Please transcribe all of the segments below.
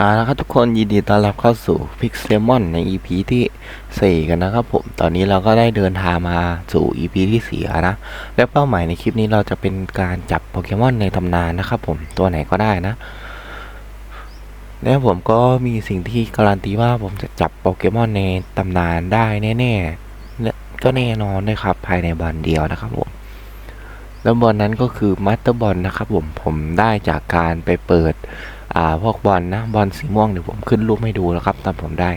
อ่าแล้วครับทุกคนยินดีต้อนรับเข้าสู่ Pixelmon ใน EP ที่ 4 กันนะครับผมตอนนี้เราก็ได้เดินทางมาสู่ EP ที่4นะและเป้าหมายในคลิปนี้เราจะเป็นการจับโปเกมอนในตำนานนะครับผมตัวไหนก็ได้นะและผมก็มีสิ่งที่การันตีว่าผมจะจับโปเกมอนในตำนานได้แน่ๆและก็แน่นอนนะครับภายในวันเดียวนะครับผมแล้วบอลนั้นก็คือมัตเตอร์บอลนะครับผมผมได้จากการไปเปิด อ่าพวกบอลนะบอลสีม่วงเดี๋ยวผมขึ้นรูปให้ดูแล้วครับ ตอนผมได้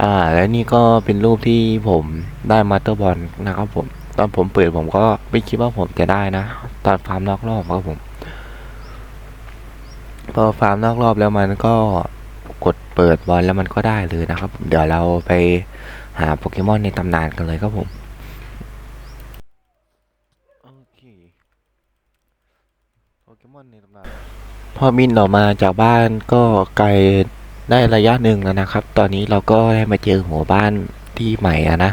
อ่าและนี่ก็เป็นรูปที่ผมได้มาเตอร์บอลนะครับผม ตอนผมเปิดผมก็ไม่คิดว่าผมจะได้นะ ตอนฟาร์มนอกรอบครับผม พอฟาร์มนอกรอบแล้วมันก็กดเปิดบอลแล้วมันก็ได้เลยนะครับ เดี๋ยวเราไปหาโปเกมอนในตำนานกันเลยครับผม โอเคโป เกมอนในตำนานพอบินออกมาจากบ้านก็ไกลได้ระยะหนึ่งแล้วนะครับ ตอนนี้เราก็ได้มาเจอหัวบ้านที่ใหม่อะนะ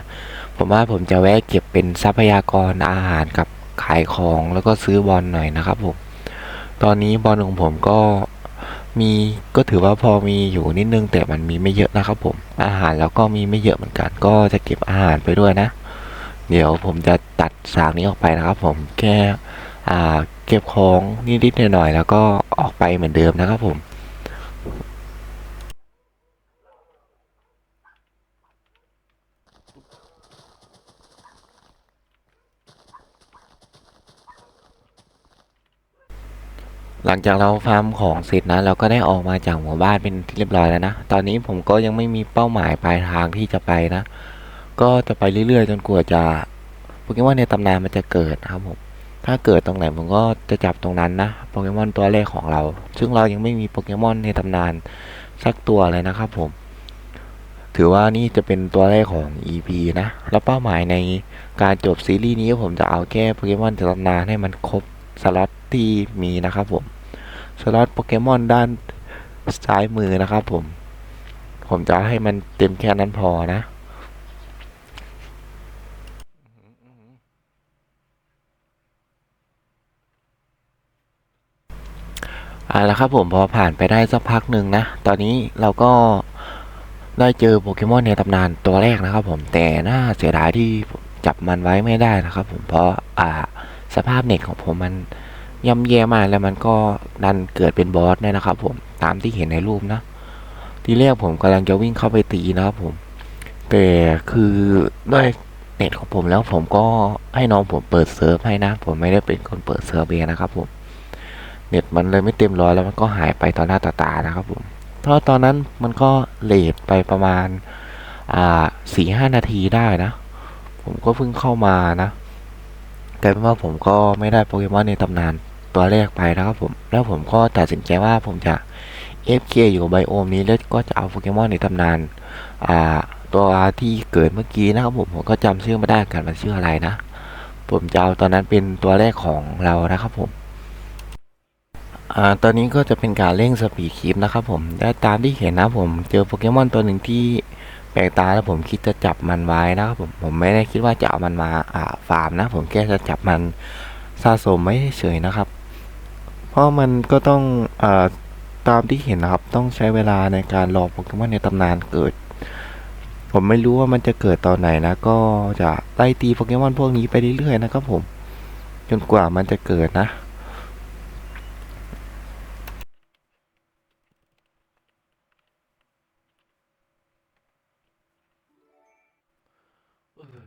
ผมว่าผมจะแวะเก็บเป็นทรัพยากรอาหารกับขายของแล้วก็ซื้อบอลหน่อยนะครับผม ตอนนี้บอลของผมก็มีก็ถือว่าพอมีอยู่นิดนึงแต่มันมีไม่เยอะนะครับผม อาหารแล้วก็มีไม่เยอะเหมือนกัน ก็จะเก็บอาหารไปด้วยนะ เดี๋ยวผมจะตัดสากนี้ออกไปนะครับผมแค่ เก็บของนิดๆหน่อยๆแล้วก็ออกไปเหมือนเดิมนะครับผมหลังจากเราฟาร์มของเสร็จนะ เราก็ได้ออกมาจากหมู่บ้านเป็นที่เรียบร้อยแล้วนะ ตอนนี้ผมก็ยังไม่มีเป้าหมายปลายทางที่จะไปนะ ก็จะไปเรื่อยๆ จนกว่าจะโปเกมอนในตำนานมันจะเกิดนะครับผม ถ้าเกิดตรงไหนผมก็จะจับตรงนั้นนะโปเกมอนตัวแรกของเรา ซึ่งเรายังไม่มีโปเกมอนในตำนานสักตัวเลยนะครับผม ถือว่านี่จะเป็นตัวแรกของ EP นะ แล้วเป้าหมายในการจบซีรีส์นี้ผมจะเอาแค่โปเกมอนในตำนานให้มันครบสล็อตที่มีนะครับผม สล็อตโปเกมอนด้านซ้ายมือนะครับผม ผมจะให้มันเต็มแค่นั้นพอนะ อ่าแล้วครับผมพอผ่านไปได้สักพักหนึ่งนะ ตอนนี้เราก็ได้เจอโปเกมอนในตำนานตัวแรกนะครับผมแต่น่าเสียดายที่จับมันไว้ไม่ได้นะครับผมเพราะอ่าสภาพเน็ตของผมมันย่ำแย่มากแล้วมันก็ดันเกิดเป็นบอสเนี่ยนะครับผมตามที่เห็นในรูปนะ ทีแรกผมกำลังจะวิ่งเข้าไปตีนะครับผม แต่คือด้วยเน็ตของผมแล้วผมก็ให้น้องผมเปิดเซิร์ฟให้นะ ผมไม่ได้เป็นคนเปิดเซิร์ฟเองนะครับผม เน็ตมันเลยไม่เต็มร้อยแล้วมันก็หายไปต่อหน้าต่อตานะครับผม เพราะตอนนั้นมันก็เลทไปประมาณอ่าสี่ห้านาทีได้นะ ผมก็เพิ่งเข้ามานะกลายเป็นว่าผมก็ไม่ได้โปเกมอนในตำนานตัวแรกไปนะครับผม แล้วผมก็ตัดสินใจว่าผมจะ FK อยู่ไบโอมนี้แล้วก็จะเอาโปเกมอนในตำนานอ่าตัวที่เกิดเมื่อกี้นะครับผมผมก็จำชื่อไม่ได้กันมันชื่ออะไรนะ ผมจะเอาตอนนั้นเป็นตัวแรกของเรานะครับผม อ่าตอนนี้ก็จะเป็นการเร่งสปีดคลิปนะครับผมและตามที่เห็นนะผมเจอโปเกมอนตัวหนึ่งที่แปลกตาแล้วผมคิดจะจับมันไว้นะครับผมผมไม่ได้คิดว่าจะเอามันมาอ่าฟาร์มนะ ผมแค่จะจับมันสะสมไม่เฉยนะครับ เพราะมันก็ต้องอ่าตามที่เห็นนะครับ ต้องใช้เวลาในการรอโปเกมอนในตำนานเกิด ผมไม่รู้ว่ามันจะเกิดตอนไหนนะ ก็จะไล่ตีโปเกมอนพวกนี้ไปเรื่อยๆนะครับผม จนกว่ามันจะเกิดนะ เออเออ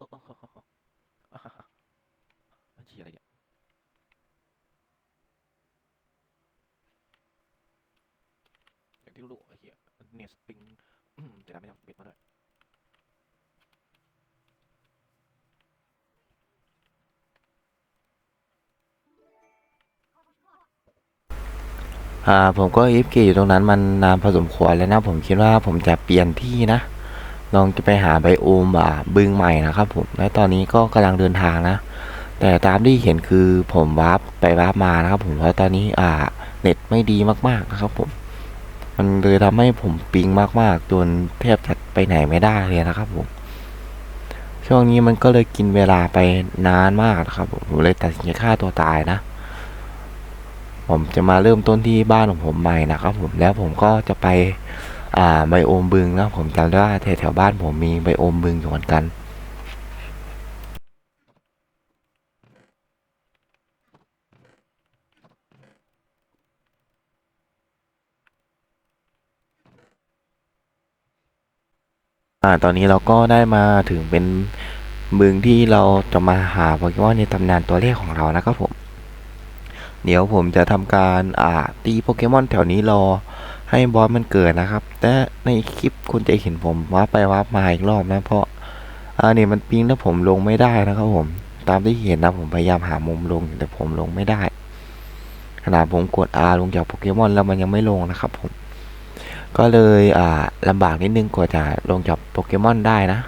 เออเออเอออะฮะฮะมันฉี่อะไรเนี่ยอย่างที่รู้ไอ้เหี้ยเนสปิงอืมแต่ไม่ต้องปิดมาด้วย อ่าผมก็ FK อยู่ตรงนั้นมันนานพอสมควรแล้วนะผมคิดว่าผมจะเปลี่ยนที่นะ ลองจะไปหาไบโอมอ่าบึงใหม่นะครับผมและตอนนี้ก็กำลังเดินทางนะ แต่ตามที่เห็นคือผมวาร์ปไปวาร์ปมานะครับผมเพราะตอนนี้อ่าเน็ตไม่ดีมากๆนะครับผม มันเลยทำให้ผมปิงมากๆจนแทบจะไปไหนไม่ได้เลยนะครับผมช่วงนี้มันก็เลยกินเวลาไปนานมากนะครับผมเลยตัดสินใจฆ่าตัวตายนะ ผมจะมาเริ่มต้นที่บ้านของผมใหม่นะครับผมแล้วผมก็จะไปอ่าไบโอมบึงนะผมจำได้ว่าแถวบ้านผมมีไบโอมบึงอยู่เหมือนกันอ่าตอนนี้เราก็ได้มาถึงเป็นบึงที่เราจะมาหาโปเกมอนในตำนานตัวเลขของเรานะครับผม เดี๋ยวผมจะทำการอ่าตีโปเกมอนแถวนี้รอให้บอสมันเกิดนะครับ แต่ในคลิปคุณจะเห็นผมว่าไปว่ามาอีกรอบนะ เพราะอ่านี่มันปิงแล้วผมลงไม่ได้นะครับผม ตามที่เห็นนะผมพยายามหามุมลงแต่ผมลงไม่ได้ ขนาดผมกด R ลงจากโปเกมอนแล้วมันยังไม่ลงนะครับผม ก็เลยอ่าลำบากนิดนึงกว่าจะลงจากโปเกมอนได้นะ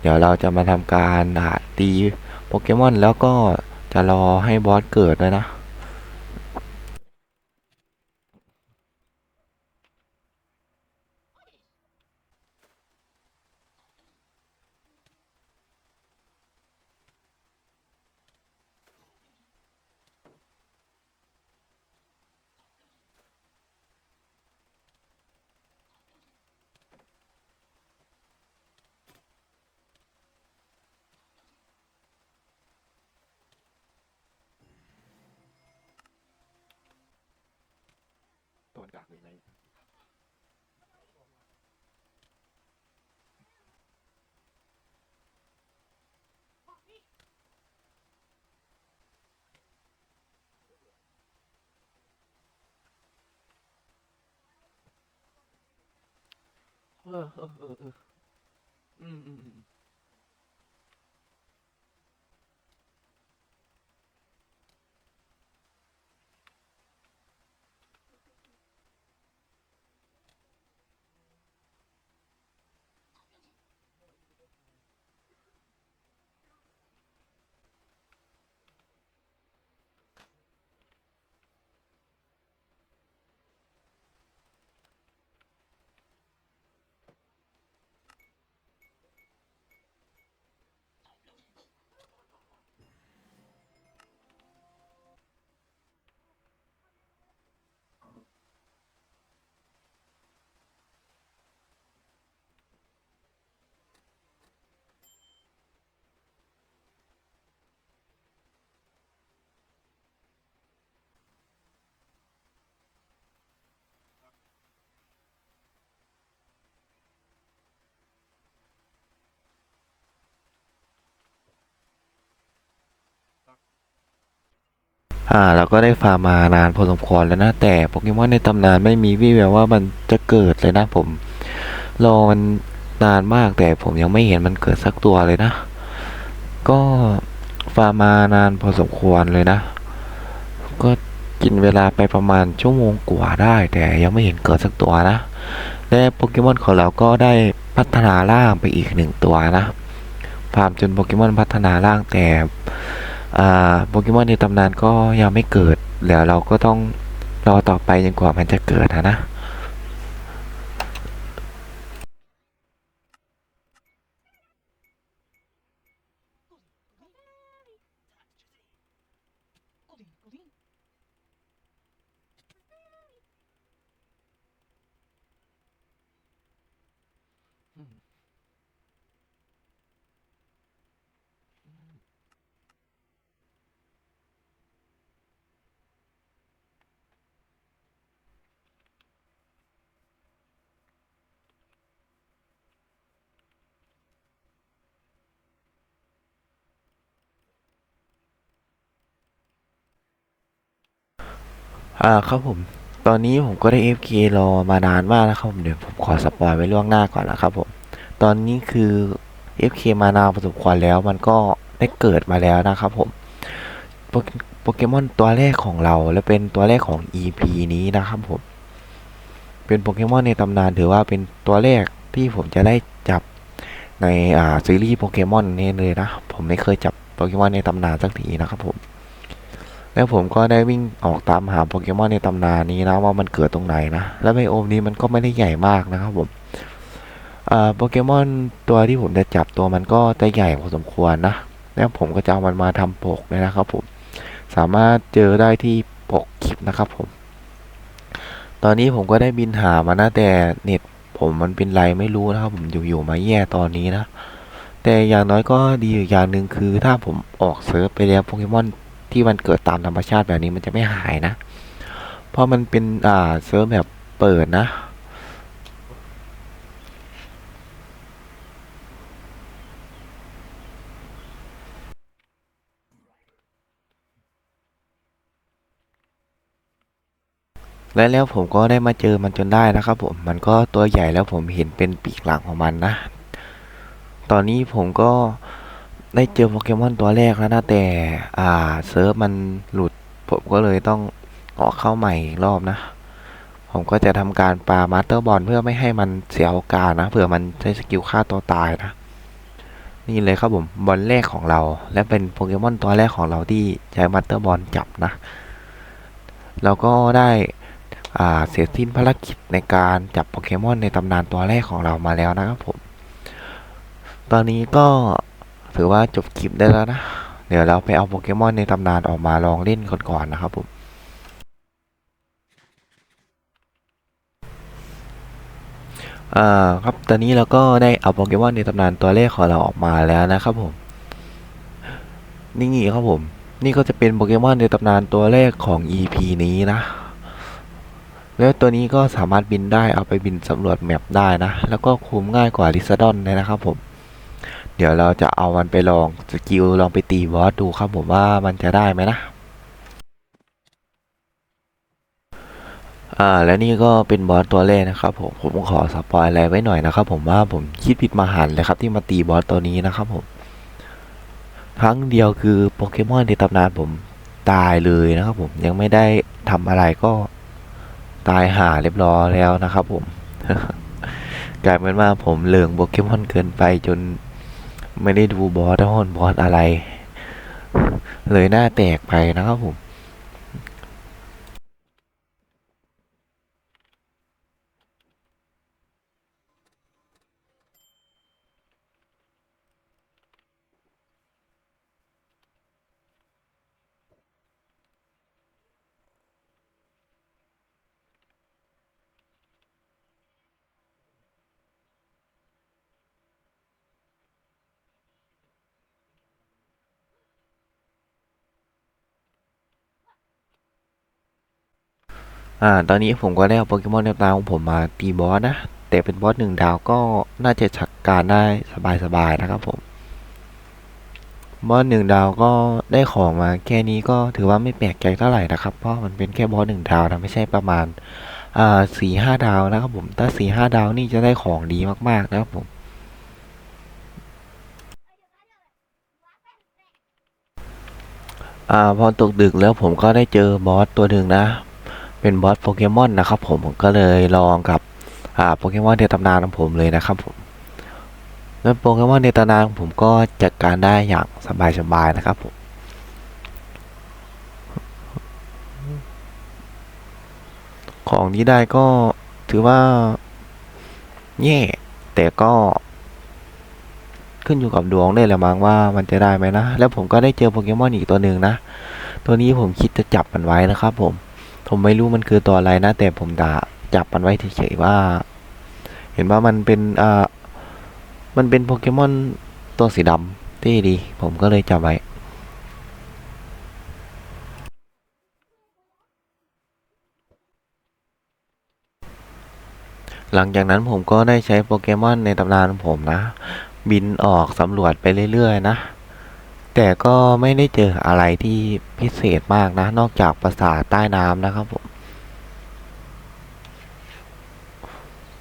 เดี๋ยวเราจะมาทำการอ่าตีโปเกมอนแล้วก็จะรอให้บอสเกิดด้วยนะ ตัวกากหรืออะ อ่าเราก็ได้ฟาร์มานานพอสมควรแล้วนะ แต่โปเกมอนในตำนานไม่มีวี่แววว่ามันจะเกิดเลยนะผมรอมันนานมากแต่ผมยังไม่เห็นมันเกิดสักตัวเลยนะ ก็ฟาร์มานานพอสมควรเลยนะ ก็กินเวลาไปประมาณชั่วโมงกว่าได้ แต่ยังไม่เห็นเกิดสักตัวนะและโปเกมอนของเราก็ได้พัฒนาร่างไปอีกหนึ่งตัวนะฟาร์มจนโปเกมอนพัฒนาร่างแต่ โปเกมอนในตำนานก็ยังไม่เกิด แล้วเราก็ต้องรอต่อไปจนกว่ามันจะเกิดนะนะ อ่าครับผมตอนนี้ผมก็ได้ FK รอมานานมากนะครับผมเดี๋ยวผมขอสปอยไว้ล่วงหน้าก่อนนะครับผมตอนนี้คือ FK มานานพอสมควรแล้วมันก็ได้เกิดมาแล้วนะครับผมโปเกโปเกมอนตัวแรกของเราและเป็นตัวแรกของ EP นี้นะครับผมเป็นโปเกมอนในตำนานถือว่าเป็นตัวแรกที่ผมจะได้จับในอ่าซีรีส์โปเกมอนนี่เลยนะผมไม่เคยจับโปเกมอนในตำนานสักทีนะครับผม แล้วผมก็ได้วิ่งออกตามหาโปเกมอนในตำนานนี้นะว่ามันเกิดตรงไหนนะ แล้วไบโอมนี้มันก็ไม่ได้ใหญ่มากนะครับผมโปเกมอนตัวที่ผมจะจับตัวมันก็จะใหญ่พอสมควรนะ แล้วผมก็จะเอามันมาทำปกเลยนะครับผม สามารถเจอได้ที่ปกคลิปนะครับผม ตอนนี้ผมก็ได้บินหามานะแต่เน็ตผมมันเป็นไรไม่รู้นะครับผมอยู่ๆมาแย่ตอนนี้นะ แต่อย่างน้อยก็ดีอยู่อย่างหนึ่งคือถ้าผมออกเซิร์ฟไปแล้วโปเกมอน ที่มันเกิดตามธรรมชาติแบบนี้มันจะไม่หายนะ เพราะมันเป็นอ่าเซิร์ฟแบบเปิดนะและแล้วผมก็ได้มาเจอมันจนได้นะครับผม มันก็ตัวใหญ่แล้วผมเห็นเป็นปีกหลังของมันนะ ตอนนี้ผมก็ ได้เจอโปเกมอนตัวแรกแล้วนะแต่ อ่าเซิร์ฟมันหลุด ผมก็เลยต้องออกเข้าใหม่อีกรอบนะ ผมก็จะทำการปามาสเตอร์บอลเพื่อไม่ให้มันเสียโอกาสนะเผื่อมันใช้สกิลฆ่าตัวตายนะ นี่เลยครับผมบอลแรกของเรา และเป็นโปเกมอนตัวแรกของเราที่ใช้มาสเตอร์บอลจับนะเราก็ได้อ่าเสร็จสิ้นภารกิจในการจับโปเกมอนในตำนานตัวแรกของเรามาแล้วนะครับผม ตอนนี้ก็ ถือว่าจบคลิปได้แล้วนะ เดี๋ยวเราไปเอาโปเกมอนในตำนานออกมาลองเล่นก่อนๆนะครับผมอ่าครับ ตอนนี้เราก็ได้เอาโปเกมอนในตำนานตัวแรกของเราออกมาแล้วนะครับผม นี่ครับผม นี่ก็จะเป็นโปเกมอนในตำนานตัวแรกของ EP นี้นะ แล้วตัวนี้ก็สามารถบินได้เอาไปบินสำรวจแมปได้นะ แล้วก็คุมง่ายกว่าลิซาดอนเลยนะครับผม เดี๋ยวเราจะเอามันไปลองสกิลลองไปตีบอสดูครับผมว่ามันจะได้ไหมนะอ่าและนี่ก็เป็นบอสตัวแรกนะครับผมผมขอสปอยอะไรไว้หน่อยนะครับ ผมว่าผมคิดผิดมาหันเลยครับที่มาตีบอสตัวนี้นะครับผมครั้งเดียวคือโปเกมอนในตำนานผมตายเลยนะครับ ผมยังไม่ได้ทำอะไรก็ตายหาเรียบร้อยแล้วนะครับ ผมกลายเป็นว่าผมเหลืองโปเกมอนเกินไปจน ไม่ได้ดูบอสท่ามันบอสอะไร เลยหน้าแตกไปนะครับผม อ่า ตอนนี้ผมก็ได้เอาโปเกมอนในตาของผมมาตีบอสนะ แต่เป็นบอสหนึ่งดาวก็น่าจะจัดการได้สบายๆนะครับผม บอสหนึ่งดาวก็ได้ของมาแค่นี้ก็ถือว่าไม่แปลกใจเท่าไหร่นะครับ เพราะมันเป็นแค่บอสหนึ่งดาวนะไม่ใช่ประมาณอ่าสี่ห้าดาวนะครับผม ถ้าสี่ห้าดาวนี่จะได้ของดีมากๆนะครับผมอ่าพอตกดึกแล้วผมก็ได้เจอบอสตัวหนึ่งนะ เป็นบอสโปเกมอนนะครับผมผมก็เลยลองกับอาโปเกมอนในตำนานของผมเลยนะครับผมแล้วโปเกมอนในตำนานของผมก็จัดการได้อย่างสบายๆนะครับผมของที่ได้ก็ถือว่าแย่แต่ก็ขึ้นอยู่กับดวงได้แหละมั้งว่ามันจะได้ไหมนะ แล้วผมก็ได้เจอโปเกมอนอีกตัวหนึ่งนะ ตัวนี้ผมคิดจะจับมันไว้นะครับผม ผมไม่รู้มันคือตัวอะไรนะ แต่ผมจะจับมันไว้เฉยๆว่า เห็นว่ามันเป็นอ่ามันเป็นโปเกมอนตัวสีดำที่ดี ผมก็เลยจับไว้หลังจากนั้นผมก็ได้ใช้โปเกมอนในตำนานของผมนะ บินออกสำรวจไปเรื่อย ๆ นะ แต่ก็ไม่ได้เจออะไรที่พิเศษมากนะ นอกจากปราสาทใต้น้ำนะครับผม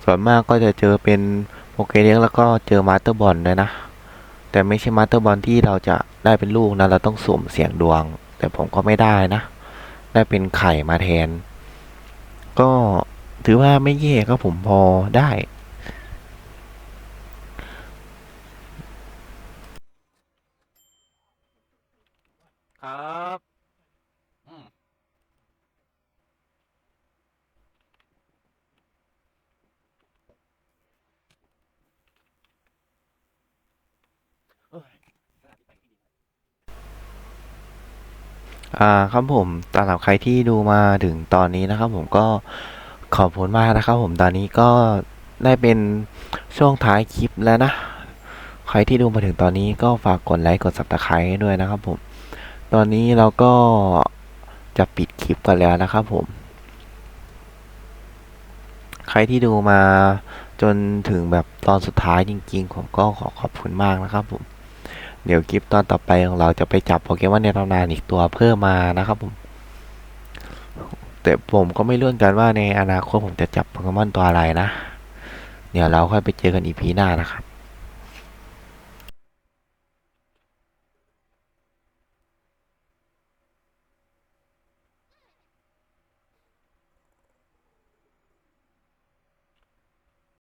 ส่วนมากก็จะเจอเป็นโปเกเด็กแล้วก็เจอมาสเตอร์บอลด้วยนะ แต่ไม่ใช่มาสเตอร์บอลที่เราจะได้เป็นลูกนะ เราต้องสุ่มเสียงดวง แต่ผมก็ไม่ได้นะ ได้เป็นไข่มาแทน ก็ถือว่าไม่แย่ก็ผมพอได้ อ่าครับผมสำหรับใครที่ดูมาถึงตอนนี้นะครับ ผมก็ขอบคุณมากนะครับ ผมตอนนี้ก็ได้เป็นช่วงท้ายคลิปแล้วนะ ใครที่ดูมาถึงตอนนี้ก็ฝากกดไลค์กดซับสไครต์ด้วยนะครับผม ตอนนี้เราก็จะปิดคลิปกันแล้วนะครับผม ใครที่ดูมาจนถึงแบบตอนสุดท้ายจริงๆ ผมก็ขอขอบคุณมากนะครับผม เดี๋ยวคลิปตอนต่อไปของเราจะไปจับโปเกมอนในตำนานอีกตัวเพิ่มมานะครับผม แต่ผมก็ไม่เลื่อนกันว่าในอนาคตผมจะจับโปเกมอนตัวอะไรนะ เดี๋ยวเราค่อยไปเจอกันอีพีหน้านะครับ